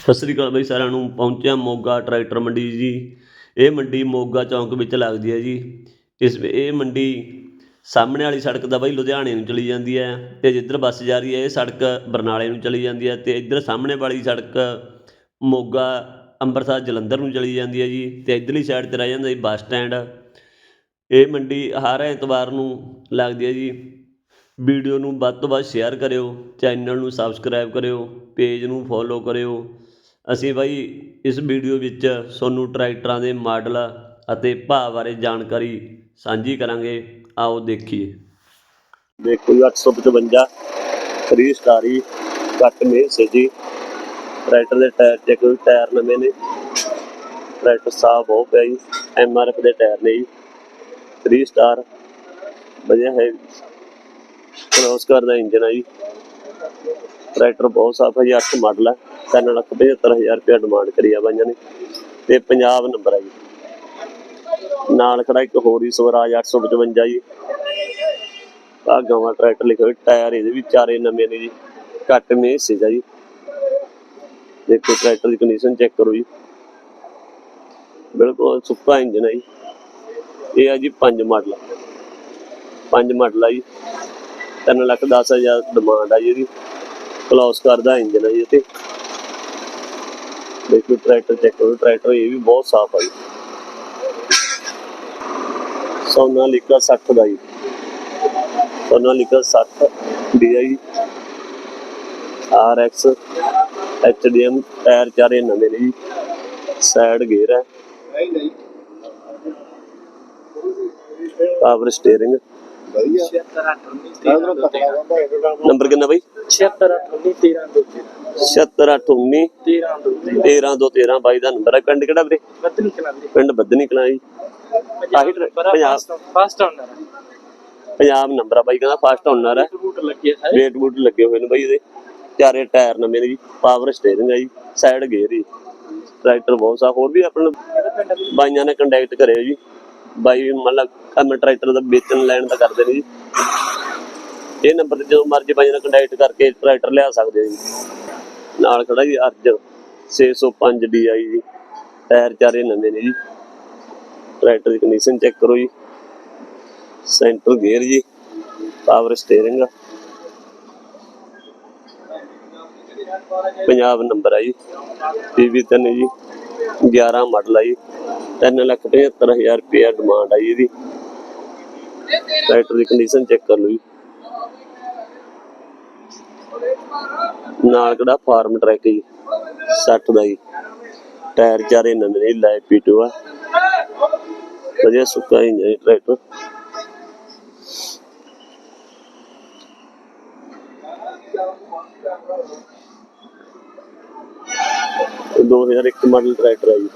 ਸਤਿ ਸ੍ਰੀ ਅਕਾਲ ਬਈ ਸਾਰਿਆਂ ਨੂੰ, ਪਹੁੰਚਿਆ ਮੋਗਾ ਟਰੈਕਟਰ ਮੰਡੀ ਜੀ। ਇਹ ਮੰਡੀ ਮੋਗਾ ਚੌਂਕ ਵਿੱਚ ਲੱਗਦੀ ਹੈ ਜੀ। ਇਸ ਇਹ ਮੰਡੀ ਸਾਹਮਣੇ ਵਾਲੀ ਸੜਕ ਦਾ ਬਈ ਲੁਧਿਆਣੇ ਨੂੰ ਚਲੀ ਜਾਂਦੀ ਹੈ ਤੇ ਜਿੱਧਰ ਬੱਸ ਜਾ ਰਹੀ ਹੈ, ਇਹ ਸੜਕ ਬਰਨਾਲੇ ਨੂੰ ਚਲੀ ਜਾਂਦੀ ਹੈ ਤੇ ਇੱਧਰ ਸਾਹਮਣੇ ਵਾਲੀ ਸੜਕ ਮੋਗਾ ਅੰਮ੍ਰਿਤਸਰ ਜਲੰਧਰ ਨੂੰ ਚਲੀ ਜਾਂਦੀ ਹੈ ਜੀ ਤੇ ਇੱਧਰਲੀ ਸਾਈਡ ਤੇ ਰਹਿ ਜਾਂਦਾ ਜੀ ਬੱਸ ਸਟੈਂਡ। ਇਹ ਮੰਡੀ ਹਰ ਐਤਵਾਰ ਨੂੰ ਲੱਗਦੀ ਹੈ ਜੀ। ਵੀਡੀਓ ਨੂੰ ਵੱਧ ਤੋਂ ਵੱਧ ਸ਼ੇਅਰ ਕਰਿਓ, ਚੈਨਲ ਨੂੰ ਸਬਸਕ੍ਰਾਈਬ ਕਰਿਓ ਪੇਜ ਨੂੰ ਫੋਲੋ ਕਰਿਓ। ਅਸੀਂ ਬਾਈ ਇਸ ਵੀਡੀਓ ਵਿੱਚ ਤੁਹਾਨੂੰ ਟਰੈਕਟਰਾਂ ਦੇ ਮਾਡਲ ਅਤੇ ਭਾਅ ਬਾਰੇ ਜਾਣਕਾਰੀ ਸਾਂਝੀ ਕਰਾਂਗੇ। ਆਓ ਦੇਖੀਏ। ਦੇਖੋ ਜੀ 855 3 ਸਟਾਰੀ ਕੱਟ ਮੇ ਜੀ। ਟਰੈਕਟਰ ਦੇ ਟਾਇਰ ਚੈੱਕ ਟਾਇਰ ਨਵੇਂ ਨੇ। ਟਰੈਕਟਰ ਸਾਫ਼ ਹੋ ਪਿਆ ਜੀ, ਐਮ ਆਰ ਐਫ ਦੇ ਟਾਇਰ ਨੇ ਜੀ। 3 ਸਟਾਰ ਵਧੀਆ ਹੈ। ਕ੍ਰੋਸ ਕਰਦਾ ਇੰਜਨ ਹੈ ਜੀ। ਟਰੈਕਟਰ ਬਹੁਤ ਸਾਫ਼ ਹੈ ਜੀ 8 ਮਾਡਲ ਹੈ 3 ਲੱਖ 75000 ਰੁਪਏ ਡਿਮਾਂਡ ਕਰੀ ਆ ਬਾਈਆਂ ਨੇ। ਤੇ ਪੰਜਾਬ ਨੰਬਰ ਹੈ ਜੀ। ਨਾਲ ਖੜਾ ਇੱਕ ਹੋਰ ਹੀ ਸਵਰਾਜ 855 ਜੀ। ਆ ਗਾਵਾਂ ਟਰੈਕਟਰ ਲਿਖਿਆ ਹੋਇਆ, ਟਾਇਰ ਇਹਦੇ ਵੀ ਚਾਰੇ ਨਵੇਂ ਨੇ ਜੀ। ਘੱਟ ਮੇ ਸੀਗਾ ਜੀ। ਦੇਖੋ ਟਰੈਕਟਰ ਦੀ ਕੰਡੀਸ਼ਨ ਚੈੱਕ ਕਰੋ ਜੀ। ਬਿਲਕੁਲ ਸੁੱਕਾ ਇੰਜਨ ਹੈ ਜੀ। ਇਹ ਆ ਜੀ ਪੰਜ ਮਾਡਲ ਪੰਜ ਮਾਡਲ ਆ ਜੀ। 3 ਲੱਖ 10 ਹਜ਼ਾਰ ਡਿਮਾਂਡ ਆ ਜੀ ਇਹਦੀ। ਕਲੋਸ ਕਰਦਾ ਇੰਜਨ ਹੈ ਜੀ ਤੇ। ਦੇਖੋ ਟਰੈਕਟਰ ਚੈੱਕ ਕਰੋ ਟਰੈਕਟਰ ਇਹ ਵੀ ਬਹੁਤ ਸਾਫ਼ ਆ ਜੀ। ਸੋਨਾਲੀਕਾ 60 ਦਾ ਜੀ। Sonalika 60 DI RX HDM tyre ਚਾਰੇ ਨਵੇਂ ਨੇ ਜੀ। ਸਾਈਡ ਗੇਅਰ ਹੈ। ਪਾਵਰ ਸਟੀਅਰਿੰਗ ਨੰਬਰ ਕਿੰਨਾ ਬਾਈ? 76819 13 ਦੋ 13 ਬਾਈ ਦਾ ਨੰਬਰ ਹੈ ਪਿੰਡ ਕਿਹੜਾ ਵੀਰੇ? ਪਿੰਡ ਬੱਦਨੀ ਕਲਾਂ ਜੀ। ਆਹੀ ਟਰੈ- Punjab first owner Punjab number ਆ ਬਾਈ ਕਹਿੰਦਾ ਫਸਟ ਓਨਰ ਹੈ ਬੂਟ ਲੱਗੇ ਹੈ ਵੇਟ ਬੂਟ ਲੱਗੇ ਹੋਏ ਨੇ ਬਾਈ ਇਹਦੇ। ਚਾਰੇ ਟਾਇਰ ਨਵੇਂ ਨੇ ਜੀ। ਪਾਵਰ ਸਟੀਅਰਿੰਗ ਹੈ ਜੀ। ਸਾਈਡ ਗੇਅਰ ਜੀ। ਟਰੈਕਟਰ ਬਹੁਤ ਸਾ ਹੋਰ ਵੀ ਆਪਣੇ ਬਾਈਆਂ ਨੇ ਕੰਟੈਕਟ ਕਰਿਓ ਜੀ। ਬਾਈ ਮਤਲਬ ਕੰਮ ਟਰੈਕਟਰ ਦਾ ਵੇਚਣ ਲੈਣ ਦਾ ਕਰਦੇ ਨੇ ਜੀ। ਇਹ ਨੰਬਰ ਤੇ ਜਦੋਂ ਮਰਜ਼ੀ ਬਾਈਆਂ ਨਾਲ ਕੰਟੈਕਟ ਕਰਕੇ ਟਰੈਕਟਰ ਲਿਆ ਸਕਦੇ ਹੋ ਜੀ। ਨਾਲ ਖੜਾ ਜੀ ਅਰਜਨ 605 DI ਜੀ। ਟਾਇਰ ਚਾਰੇ ਨਵੇਂ ਨੇ ਜੀ। ਟਰੈਕਟਰ ਦੀ ਕੰਡੀਸ਼ਨ ਚੈੱਕ ਕਰੋ ਜੀ। ਸੈਂਟਰ ਗੇਅਰ ਜੀ। ਪਾਵਰ ਸਟੀਅਰਿੰਗ ਪੰਜਾਬ ਨੰਬਰ ਆ ਜੀ। ਪੀਵੀ ਤਿੰਨ ਜੀ। 11 ਮਾਡਲ ਹੈ ਜੀ। 3 ਲੱਖ 75000 ਰੁਪਏ ਡਿਮਾਂਡ ਹੈ ਜੀ ਇਹਦੀ। ਟਰੈਕਟਰ ਦੀ ਕੰਡੀਸ਼ਨ ਚੈੱਕ ਕਰ ਲਓ ਜੀ। ਨਾਲ ਕਿਹੜਾ ਫਾਰਮ ਟਰੈਕ ਜੀ? 60 ਦਾ ਜੀ। ਟਾਇਰ ਚਾਰੇ ਨਵੇਂ ਨੇ ਲਾਈਫ ਪੀਟੂ ਆ। ਵਧੀਆ ਸੁੱਕਾ ਇੰਜਨ ਹੈ ਟਰੈਕਟਰ। ਇਹ 2001 ਮਾਡਲ ਟਰੈਕਟਰ ਆ ਜੀ।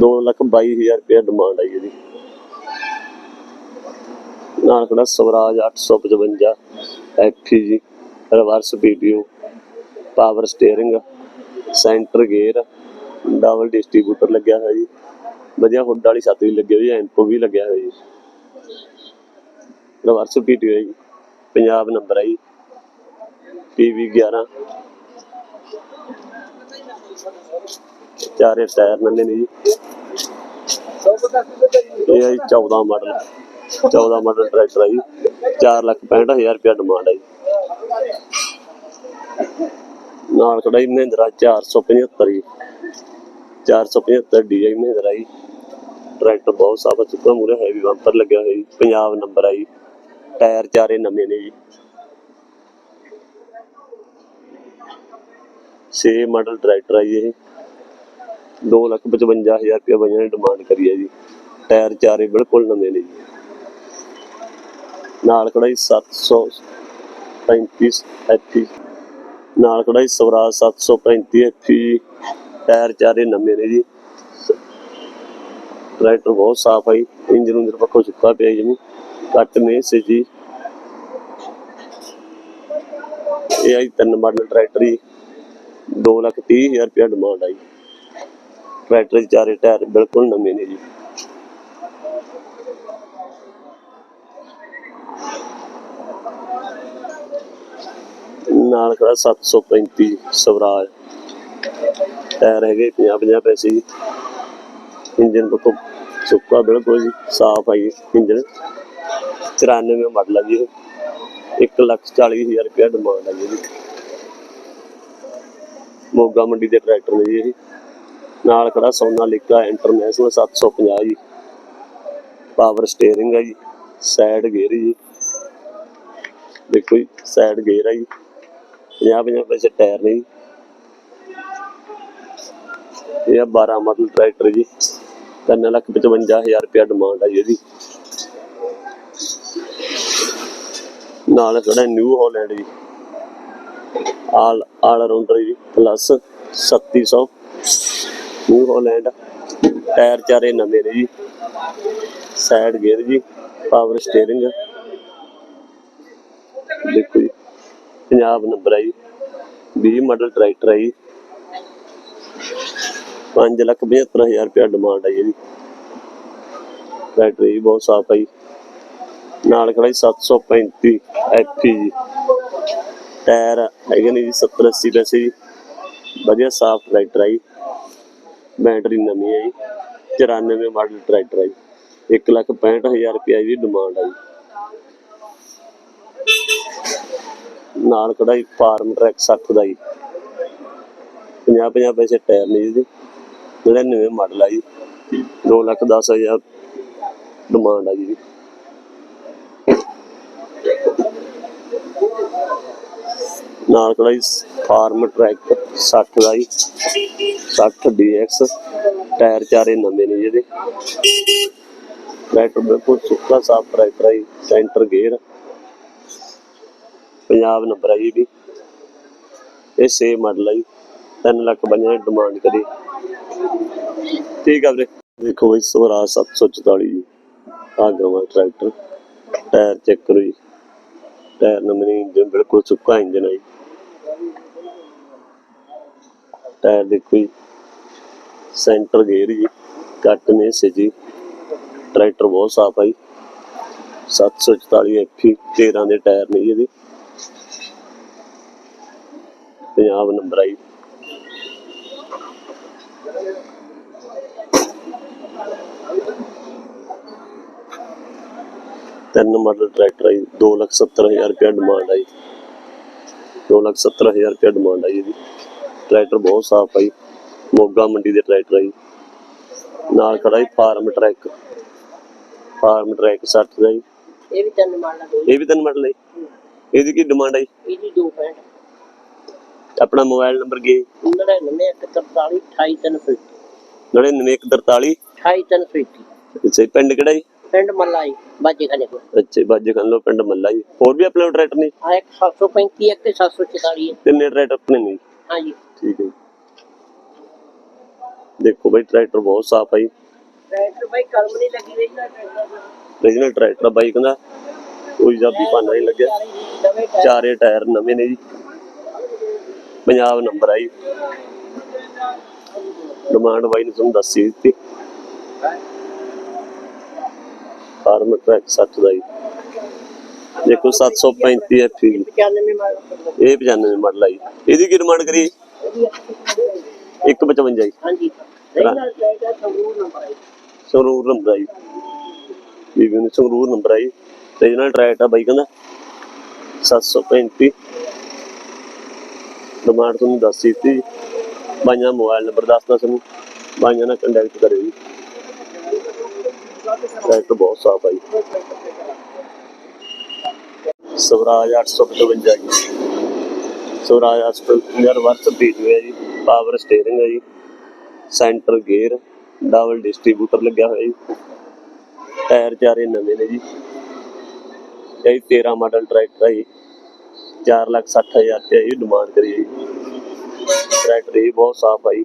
2 ਲੱਖ 22000 ਰੁਪਏ ਡਿਮਾਂਡ ਹੈ ਇਹਦੀ। ਨਾਲ ਖੜਾ ਸਵਰਾਜ 855 ਐਫੀ ਜੀ। Reverse PTO power steering centre gear double distributor ਲੱਗਿਆ ਹੋਇਆ ਜੀ। ਵਧੀਆ ਹੁੱਡ ਵਾਲੀ ਛੱਤ ਵੀ ਲੱਗੀ ਹੋਈ ਹੈ ਐਂਪੋ ਵੀ ਲੱਗਿਆ ਹੋਇਆ ਜੀ। ਰਿਵਰਸ ਪੀਟੀਓ ਹੈ ਜੀ। ਪੰਜਾਬ ਨੰਬਰ ਹੈ ਜੀ। ਪੀਵੀ 11 ਚਾਰੇ ਟਾਇਰ ਨਵੇਂ ਨੇ ਜੀ। ਇਹ ਹੈ 14 ਮਾਡਲ 14 ਮਾਡਲ ਟਰੈਕਟਰ ਹੈ ਜੀ। 4 ਲੱਖ 65000 ਰੁਪਏ ਡਿਮਾਂਡ ਹੈ ਜੀ। ਨਾਲ ਖੜਾ ਜੀ। ਮਹਿੰਦਰਾ 475 ਜੀ 475 DI ਮਹਿੰਦਰਾ ਜੀ। ਟਰੈਕਟਰ ਬਹੁਤ ਸਾਫ਼ ਚੁੱਕਾ ਮੂਰੇ ਹੈਵੀ ਬੰਪਰ ਲੱਗਿਆ ਹੋਇਆ ਜੀ। ਪੰਜਾਬ ਨੰਬਰ ਹੈ ਜੀ। ਟਾਇਰ ਚਾਰੇ ਨਵੇਂ ਨੇ ਜੀ। 6 ਮਾਡਲ ਟਰੈਕਟਰ ਹੈ ਜੀ ਇਹ। 2 ਲੱਖ 55000 ਰੁਪਏ ਬਾਈਆਂ ਨੇ ਡਿਮਾਂਡ ਕਰੀ ਹੈ ਜੀ। ਟਾਇਰ ਚਾਰੇ ਬਿਲਕੁਲ ਨਵੇਂ ਨੇ ਜੀ। ਨਾਲ ਖੜਾ ਜੀ 735 ਐਫੀ ਨਾਲ ਖੜਾ ਜੀ ਸਵਰਾਜ 735 ਐਫੀ ਟਾਇਰ ਚਾਰੇ ਨਵੇਂ ਨੇ ਜੀ। ਟਰੈਕਟਰ ਬਹੁਤ ਸਾਫ਼ ਹੈ ਜੀ, ਇੰਜਨ ਉਂਜਨ ਪੱਖੋਂ ਸੁੱਕਾ ਪਿਆ ਜੀ ਕੱਟ ਮੇ ਸੇ ਜੀ ਇਹ ਆਈ ਤਿੰਨ ਮਾਡਲ ਟਰੈਕਟਰ ਜੀ 2 ਲੱਖ 30000 ਰੁਪਏ ਡਿਮਾਂਡ ਆਈ ਟਰੈਕਟਰ ਚਾਰੇ ਟਾਇਰ ਬਿਲਕੁਲ ਨਵੇਂ ਨੇ ਜੀ। ਨਾਲ ਖੜਾ 735 ਸਵਰਾਜ। ਟਾਇਰ ਹੈਗੇ 50 50 ਪੈਸੇ ਜੀ। ਇੰਜਨ ਤੋਂ ਸੁੱਕਾ ਬਿਲਕੁਲ ਜੀ, ਸਾਫ਼ ਆਈ ਇੰਜਨ 94 ਮਾਡਲ ਆ ਜੀ 1 ਲੱਖ 40 ਹਜ਼ਾਰ ਰੁਪਇਆ ਡਿਮਾਂਡ ਆ ਜੀ ਮੋਗਾ ਮੰਡੀ ਦੇ ਟਰੈਕਟਰ ਨੇ ਜੀ ਨਾਲ ਖੜਾ ਸੋਨਾ ਸੋਨਾਲੀਕਾ ਇੰਟਰਨੈਸ਼ਨਲ 750 ਜੀ। ਪਾਵਰ ਸਟੀਅਰਿੰਗ ਆ ਜੀ। ਸਾਈਡ ਗੇਅਰ ਜੀ। ਦੇਖੋ ਜੀ, ਸਾਈਡ ਗੇਅਰ ਆ ਜੀ। 50 50 ਪੈਸੇ ਟਾਇਰ ਨੇ ਜੀ। ਇਹ 12 ਮਾਡਲ ਟਰੈਕਟਰ ਜੀ। 3 ਲੱਖ 55 ਹਜ਼ਾਰ ਡਿਮਾਂਡ ਆ ਜੀ ਇਹਦੀ। ਨਾਲ ਖੜਾ ਨਿਊ ਹਾਲੈਂਡ ਜੀ। ਆਲ ਆਲ ਰਾਉਂਡਰ ਜੀ ਪਲੱਸ 3700 ਨਿਊ ਹਾਲੈਂਡ ਟਾਇਰ ਚਾਰੇ ਨਵੇਂ ਨੇ ਜੀ। ਸਾਈਡ ਗੇਅਰ ਜੀ ਪਾਵਰ ਸਟੀਅਰਿੰਗ ਦੇਖੋ ਜੀ। ਪੰਜਾਬ ਨੰਬਰ ਹੈ 20 ਮਾਡਲ ਟਰੈਕਟਰ ਹੈ 5 ਲੱਖ 75000 ਰੁਪਇਆ ਡਿਮਾਂਡ ਹੈ ਇਹਦੀ। ਟਰੈਕਟਰ ਜੀ ਬਹੁਤ ਸਾਫ਼ ਹੈ ਨਾਲ ਖੜਾ 735 ਐਫੀ ਟਾਇਰ ਹੈਗੇ ਨੇ ਜੀ 70 80 ਪੈਸੇ ਜੀ। ਵਧੀਆ ਸਾਫ਼ ਟਰੈਕਟਰ ਹੈ ਜੀ ਬੈਟਰੀ ਨਵੀਂ ਹੈ ਜੀ 94 ਮਾਡਲ ਟਰੈਕਟਰ ਹੈ ਜੀ 1 ਲੱਖ 65000 ਰੁਪਇਆ ਦੀ ਡਿਮਾਂਡ ਆਈ। ਨਾਲ ਖੜਾ ਜੀ ਫਾਰਮ ਟਰੈਕ 60 ਦਾ ਜੀ। 50 50 ਪੈਸੇ ਟਾਇਰ ਨੇ ਜੀ 99 ਮਾਡਲ ਆ ਜੀ 2 ਲੱਖ 10000 ਡਿਮਾਂਡ ਆ ਜੀ। ਨਾਲ ਖੜਾ ਜੀ ਫਾਰਮ ਟਰੈਕ 60 ਦਾ ਜੀ। 60 DX ਟਾਇਰ ਚਾਰੇ ਨਵੇਂ ਨੇ ਜਿਹਦੇ ਟਰੈਕਟਰ ਬਿਲਕੁਲ ਸੁੱਕਾ, ਸਾਫ਼ ਟਰੈਕਟਰ ਹੈ ਸੈਂਟਰ ਗੇਅਰ। ਪੰਜਾਬ ਨੰਬਰ ਹੈ ਜੀ ਵੀ। ਇਹ ਸੇ ਮਾਡਲ ਹੈ ਜੀ। 3 ਲੱਖ ਬੰਜਾਂ ਦੀ ਡਿਮਾਂਡ ਕਰੀ। ਠੀਕ ਆ ਵੀਰੇ ਦੇਖੋ ਬਈ ਸਵਰਾਜ 744 ਜੀ। ਆ ਗਵਾ ਟਰੈਕਟਰ ਟਾਇਰ ਚੈੱਕ ਕਰੋ ਜੀ। ਟਾਇਰ ਨਵੇਂ ਇੰਜਨ ਬਿਲਕੁਲ ਸੁੱਕਾ ਇੰਜਨ ਹੈ ਜੀ। ਟਾਇਰ ਦੇਖੋ ਜੀ। ਸੈਂਟਰ ਗੇਅਰ ਜੀ। ਕੱਟ ਨੇ ਸੇ ਜੀ। ਟਰੈਕਟਰ ਬਹੁਤ ਸਾਫ਼ ਹੈ ਜੀ। 744 ਐਫੀ 13 ਦੇ ਟਾਇਰ ਨੇ ਜੀ ਇਹਦੇ। ਪੰਜਾਬ ਨੰਬਰ ਆਈ। ਤਿੰਨ ਮਾਡਲ ਟਰੈਕਟਰ ਆਈ 270000 ਰੁਪਏ ਡਿਮਾਂਡ ਆਈ। 270000 ਰੁਪਏ ਡਿਮਾਂਡ ਆਈ ਇਹਦੀ। ਟਰੈਕਟਰ ਬਹੁਤ ਸਾਫ਼ ਆਈ ਮੋਗਾ ਮੰਡੀ ਦੇ ਟਰੈਕਟਰ ਆਈ। ਨਾਲ ਖੜਾ ਹੀ ਫਾਰਮ ਟਰੈਕ। ਫਾਰਮ ਟਰੈਕ 60 ਦਾ ਜੀ ਇਹ ਵੀ ਤਿੰਨ ਮਾਡਲ ਇਹ ਵੀ ਤਿੰਨ ਮਾਡਲ ਹੈ। ਇਹਦੀ ਕੀ ਡਿਮਾਂਡ ਆਈ? ਇਹਦੀ ਆਪਣਾ ਮੋਬਾਈਲ ਨੰਬਰ ਕੀ? 99 143 283 9943 283 ਅੱਛਾ ਪਿੰਡ ਕਿਹੜਾ ਜੀ? ਪਿੰਡ ਮੱਲਾਈ ਬਾਜੇ ਖਾਨੇ ਕੋ ਅੱਛਾ ਬਾਜੇ ਖਾਨ ਲੋ ਪਿੰਡ ਮੱਲਾ ਜੀ ਹੋਰ ਵੀ ਆਪਣੇ ਕੋਲ ਟਰੈਕਟਰ ਨੇ? ਆ ਇੱਕ 735 ਇੱਕ 744 ਹੈ। ਤਿੰਨੇ ਟਰੈਕਟਰ ਆਪਣੇ ਨੇ? ਜੀ। ਹਾਂਜੀ ਠੀਕ ਹੈ। ਦੇਖੋ ਬਈ ਟਰੈਕਟਰ ਬਹੁਤ ਸਾਫ਼ ਹੈ ਜੀ। ਟਰੈਕਟਰ ਬਾਈ ਕਲਮ ਨਹੀਂ ਲੱਗੀ ਰਹੀ ਨਾ ਟਰੈਕਟਰ ਰੀਜਨਲ ਟਰੈਕਟਰ ਬਾਈ ਕਹਿੰਦਾ। ਕੋਈ ਜਾਬੀ ਭਾਨਾ ਨਹੀਂ ਲੱਗਿਆ। ਚਾਰੇ ਟਾਇਰ ਨਵੇਂ ਨੇ ਜੀ। ਪੰਜਾਬ ਨੰਬਰ ਆਈ। ਡਿਮਾਂਡ ਬਾਈ ਨੇ ਤੁਹਾਨੂੰ ਦੱਸੀ ਦਿੱਤੀ। ਫਾਰਮ ਟਰੈਕ 60 ਦਾ ਜੀ। ਦੇਖੋ 735 ਐਫ 95 ਮਾਡਲ ਇਹ 95 ਮਾਡਲ ਆਈ ਇਹਦੀ ਕੀ ਡਿਮਾਂਡ ਕਰੀ 155 ਜੀ। ਹਾਂਜੀ। ਸੰਗਰੂਰ ਨੰਬਰ ਹੈ ਸੰਗਰੂਰ ਨੰਬਰ ਆਈ ਬੀਬੀ ਨੂੰ ਸੰਗਰੂਰ ਨੰਬਰ ਆਈ ਰੀਜਨਲ ਟਰੈਕ ਆ ਬਾਈ ਕਹਿੰਦਾ। 735 ਡਿਮਾਂਡ ਤੁਹਾਨੂੰ ਦੱਸ ਦਿੱਤੀ ਜੀ। ਬਾਈਆਂ ਮੋਬਾਈਲ ਨੰਬਰ ਦੱਸਦਾ ਤੁਹਾਨੂੰ ਬਾਈਆਂ ਨਾਲ ਕੰਟੈਕਟ ਕਰਿਓ ਜੀ। ਟਰੈਕਟਰ ਬਹੁਤ ਸਾਫ਼ ਆਈ ਸਵਰਾਜ 855 ਜੀ। ਸਵਰਾਜ 855 ਵਰਸ ਵੀਡੀਓ ਹੈ ਜੀ। ਪਾਵਰ ਸਟੀਅਰਿੰਗ ਹੈ ਜੀ। ਸੈਂਟਰ ਗੇਅਰ ਡਬਲ ਡਿਸਟ੍ਰੀਬਿਊਟਰ ਲੱਗਿਆ ਹੋਇਆ ਜੀ। ਟਾਇਰ ਚਾਰੇ ਨਵੇਂ ਨੇ ਜੀ। ਇਹ 13 ਮਾਡਲ ਟਰੈਕਟਰ ਹੈ ਜੀ। 4 ਲੱਖ 60 ਹਜ਼ਾਰ ਤੇ ਇਹ ਡਿਮਾਂਡ ਕਰੀ ਹੈ ਜੀ ਟਰੈਕਟਰ ਇਹ ਬਹੁਤ ਸਾਫ਼ ਹੈ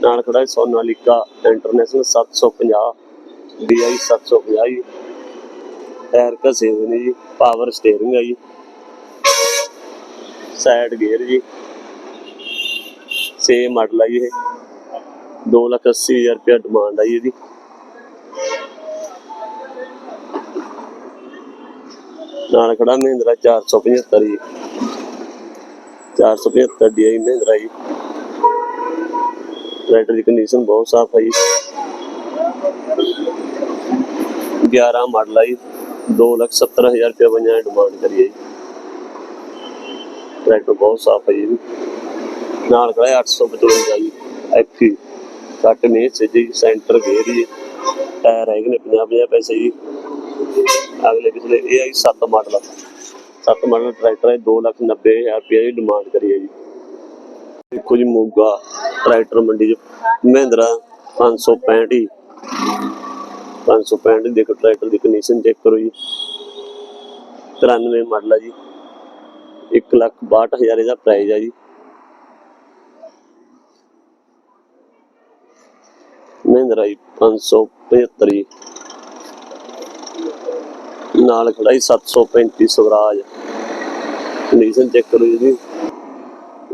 ਨਾਲ ਖੜਾ ਹੈ ਸੋਨਾਲੀਕਾ ਇੰਟਰਨੈਸ਼ਨਲ 750 DI 750 ਜੀ ਟਾਇਰ ਘਸੇ ਹੋਏ ਨੇ ਜੀ। ਪਾਵਰ ਸਟੀਅਰਿੰਗ ਹੈ ਜੀ ਸਾਈਡ ਗੇਅਰ ਜੀ। ਸੇਮ ਮਾਡਲ ਹੈ ਜੀ ਇਹ। 2 ਲੱਖ 80 ਹਜ਼ਾਰ ਰੁਪਇਆ ਡਿਮਾਂਡ ਹੈ ਜੀ ਇਹਦੀ। ਨਾਲ ਖੜਾ ਮਹਿੰਦਰਾ 475 ਜੀ। 475 DI ਮਹਿੰਦਰਾ ਜੀ। ਟਰੈਕਟਰ ਦੀ ਕੰਡੀਸ਼ਨ ਬਹੁਤ ਸਾਫ਼ ਹੈ ਜੀ। 11 ਮਾਡਲ ਹੈ 270000 ਰੁਪਏ ਬੰਜਾਂ ਡਿਮਾਂਡ ਕਰੀਏ ਟਰੈਕਟਰ ਬਹੁਤ ਸਾਫ਼ ਹੈ ਜੀ। ਨਾਲ ਖੜਾ 855 ਜੀ। ਐਫੀ ਕੱਟ ਮੇ ਜੀ ਸੈਂਟਰ ਗੇਅਰ ਟਾਇਰ ਹੈਗੇ ਨੇ 50 50 ਪੈਸੇ ਜੀ। ਅਗਲੇ ਪਿਛਲੇ ਇਹ ਆਈ 7 ਮਾਡਲ 7 ਮਾਡਲ ਟਰੈਕਟਰ ਹੈ 290000 ਰੁਪਏ ਦੀ ਡਿਮਾਂਡ ਕਰੀਏ ਜੀ। ਦੇਖੋ ਜੀ ਮੋਗਾ ਟਰੈਕਟਰ ਮੰਡੀ ਚ, ਮਹਿੰਦਰਾ 565 565 ਦੇਖੋ ਟਰੈਕਟਰ ਦੀ ਕੰਡੀਸ਼ਨ ਚੈੱਕ ਕਰੋ ਜੀ। 93 ਮਾਡਲ ਹੈ ਜੀ। 1 ਲੱਖ 62000 ਇਹਦਾ ਪ੍ਰਾਈਸ ਆ ਜੀ। ਮਹਿੰਦਰਾ ਜੀ 575 ਜੀ। ਨਾਲ ਖੜਾ ਜੀ 735 ਸਵਰਾਜ। ਕੰਡੀਸ਼ਨ ਚੈੱਕ ਕਰੋ ਜੀ।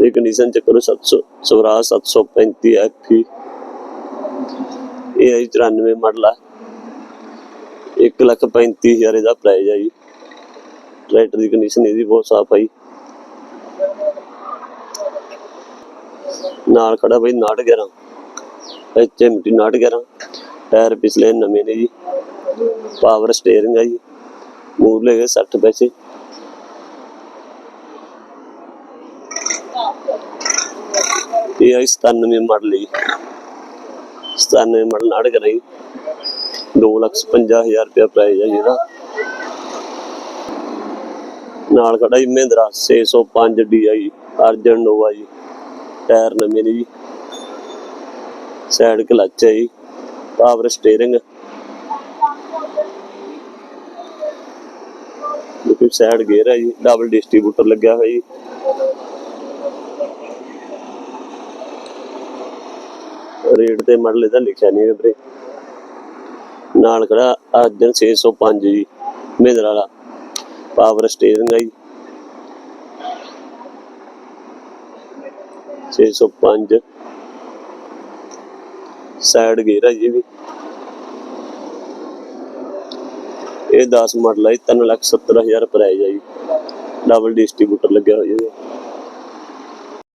ਇਹ ਕੰਡੀਸ਼ਨ ਚੈੱਕ ਕਰੋ 700 ਸਵਰਾਜ 735 ਐਫੀ ਇਹ ਹੈ 94 ਮਾਡਲ ਆ। 1 ਲੱਖ 35000 ਇਹਦਾ ਪ੍ਰਾਈਸ ਹੈ ਜੀ। ਟਰੈਕਟਰ ਦੀ ਕੰਡੀਸ਼ਨ ਇਹਦੀ ਬਹੁਤ ਸਾਫ਼ ਹੈ ਨਾਲ ਖੜਾ ਬਈ 911 ਐਚਐਮਟੀ 911 ਟਾਇਰ ਪਿਛਲੇ ਨਵੇਂ ਨੇ ਜੀ। ਪਾਵਰ ਸਟੀਅਰਿੰਗ ਹੈ ਜੀ। ਮੂਰਲੇ ਹੈਗੇ 60 ਪੈਸੇ ਇਹ ਹੈ 97 ਮਾਡਲ ਜੀ 97 ਮਾਡਲ ਨਾੜ ਕਰਾਈ 250000 ਰੁਪਏ ਪ੍ਰਾਈਸ ਹੈ ਜੀ ਨਾਲ ਖੜਾ ਜੀ ਮਹਿੰਦਰਾ 605 DI ਅਰਜਨ ਨੋਵਾ ਜੀ ਟਾਇਰ ਨਵੇਂ ਨੇ ਜੀ ਸਾਈਡ ਕਲਚ ਹੈ ਜੀ ਪਾਵਰ ਸਟੀਅਰਿੰਗ ਦੇਖੋ ਸਾਈਡ ਗੇਅਰ ਹੈ ਜੀ ਡਬਲ ਡਿਸਟ੍ਰੀਬਿਊਟਰ ਲੱਗਿਆ ਹੋਇਆ ਜੀ। ਰੇਟ ਤੇ ਮਾਡਲ ਇਹਦਾ ਲਿਖਿਆ ਨਹੀਂ ਵੀਰੇ। ਨਾਲ ਖੜਾ ਅਰਜਨ 605 ਜੀ, ਮਹਿੰਦਰਾ ਵਾਲਾ। ਪਾਵਰ ਸਟੀਅਰਿੰਗ ਹੈ ਜੀ। 605 ਸਾਈਡ ਗੇਅਰ ਹੈ ਜੀ ਵੀ। ਇਹ 10 ਮਾਡਲ ਹੈ 370000 ਪ੍ਰਾਈਸ ਹੈ ਜੀ। ਡਬਲ ਡਿਸਟ੍ਰੀਬਿਊਟਰ ਲੱਗਿਆ ਹੋਇਆ ਜੀ।